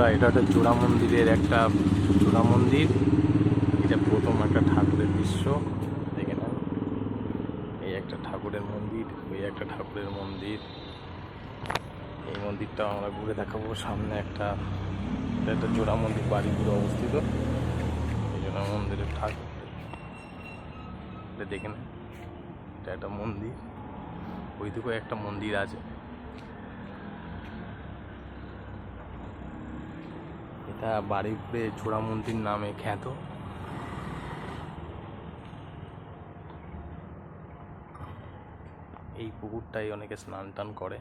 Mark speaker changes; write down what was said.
Speaker 1: বন্ধুরা, এটা একটা জোড়া মন্দিরের একটা জোড়া মন্দির। এটা প্রথম একটা ঠাকুরের দৃশ্য। দেখে নেন এই একটা ঠাকুরের মন্দির ওই একটা ঠাকুরের মন্দির। এই মন্দিরটা আমরা ঘুরে দেখাবো। সামনে একটা, এটা একটা জোড়া মন্দির বাড়িপুরে অবস্থিত। এই জোড়া মন্দিরের ঠাকুর। দেখে নেন এটা একটা মন্দির। ওইদিকেও একটা মন্দির আছে। এটা বাড়িপুরে জোড়া মন্দির নামে খ্যাত। এই পুকুরটাই অনেকে স্নান টান করে।